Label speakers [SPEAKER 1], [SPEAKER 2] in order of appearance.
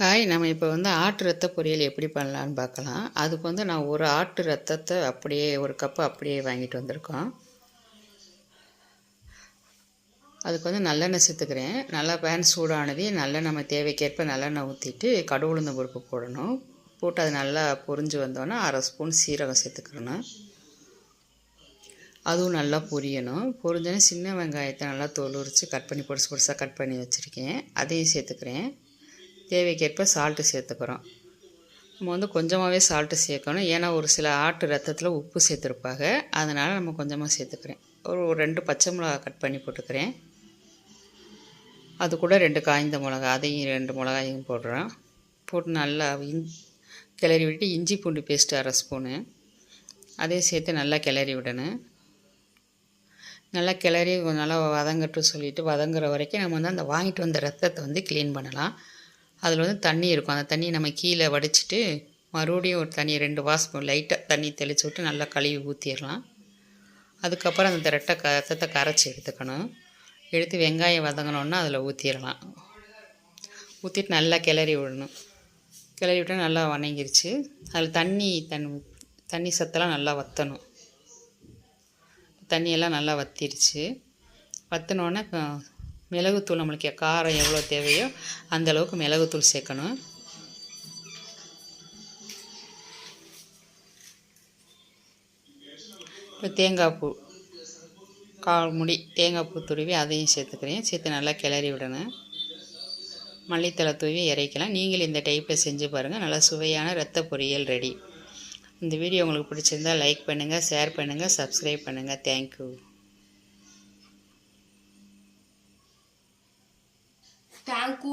[SPEAKER 1] Hi நம்ம இப்போ வந்து ஆட்டு ரத்த பொரியல் எப்படி பண்ணலான்னு பார்க்கலாம். அதுக்கு வந்து நான் ஒரு ஆட்டு ரத்தத்தை அப்படியே ஒரு கப்பு அப்படியே வாங்கிட்டு வந்திருக்கோம். அதுக்கு வந்து நல்லெண்ணெய் சேர்த்துக்கிறேன். நல்லா பேன் சூடானது நல்லெண்ணெய் நம்ம தேவைக்கேற்ப நல்லெண்ணெய் ஊற்றிட்டு கடுவுளுந்த பருப்பு போடணும். போட்டு அது நல்லா பொரிஞ்சு வந்தோன்னே அரை ஸ்பூன் சீரகம் சேர்த்துக்கிறணும். அதுவும் நல்லா பொரியணும். பொரிஞ்சோன்னே சின்ன வெங்காயத்தை நல்லா தோல் கட் பண்ணி பொடிசு பொடிசாக கட் பண்ணி வச்சுருக்கேன். அதையும் சேர்த்துக்கிறேன். தேவைக்கேற்ப சால்ட்டு சேர்த்துக்கிறோம். நம்ம வந்து கொஞ்சமாகவே சால்ட்டு சேர்க்கணும். ஏன்னா ஒரு சில ஆட்டு ரத்தத்தில் உப்பு சேர்த்துருப்பாங்க. அதனால் நம்ம கொஞ்சமாக சேர்த்துக்கிறேன். ஒரு ரெண்டு பச்சை மிளகா கட் பண்ணி போட்டுக்கிறேன். அது கூட ரெண்டு காய்ந்த மிளகா அதையும் ரெண்டு மிளகாயும் போடுறோம் போட்டு நல்லா இஞ் கிளறி விட்டு இஞ்சி பூண்டு பேஸ்ட்டு அரை ஸ்பூனு அதையும் சேர்த்து நல்லா கிளறி விடணும். நல்லா கிளறி நல்லா வதங்கட்டும் சொல்லிவிட்டு வதங்குற வரைக்கும் நம்ம வந்து அந்த வாங்கிட்டு வந்த ரத்தத்தை வந்து க்ளீன் பண்ணலாம். அதில் வந்து தண்ணி இருக்கும். அந்த தண்ணியை நம்ம கீழே வடிச்சிட்டு மறுபடியும் ஒரு தண்ணி ரெண்டு வாசம் லைட்டாக தண்ணி தெளித்து விட்டு நல்லா கழுவி ஊற்றிடலாம் அதுக்கப்புறம் அந்த ரெட்டை கத்தத்தை கரைச்சி எடுத்துக்கணும். எடுத்து வெங்காயம் வதங்கினோன்னா அதில் ஊற்றிடலாம் ஊற்றிட்டு நல்லா கிளறி விடணும். கிளறி விட்டால் நல்லா வணங்கிருச்சு. அதில் தண்ணி தன் தண்ணி சத்தெல்லாம் நல்லா வற்றணும் தண்ணியெல்லாம் நல்லா வற்றிருச்சு வற்றினோன்னே மிளகுத்தூள் நம்மளுக்கு காரம் எவ்வளோ தேவையோ அந்த அளவுக்கு மிளகுத்தூள் சேர்க்கணும். இப்போ தேங்காய் பூ கால் முடி தேங்காய் பூ துருவி அதையும் சேர்த்துக்கிறேன். சேர்த்து நல்லா கிளறி விடணும். மல்லித்தலை தூவி இறைக்கலாம். நீங்களும் இந்த டைப்பில் செஞ்சு பாருங்கள் நல்லா சுவையான ரத்த பொரியல் ரெடி. இந்த வீடியோ உங்களுக்கு பிடிச்சிருந்தால் லைக் பண்ணுங்கள் ஷேர் பண்ணுங்கள் சப்ஸ்கிரைப் பண்ணுங்கள் தேங்க்யூ
[SPEAKER 2] தேங்க்யூ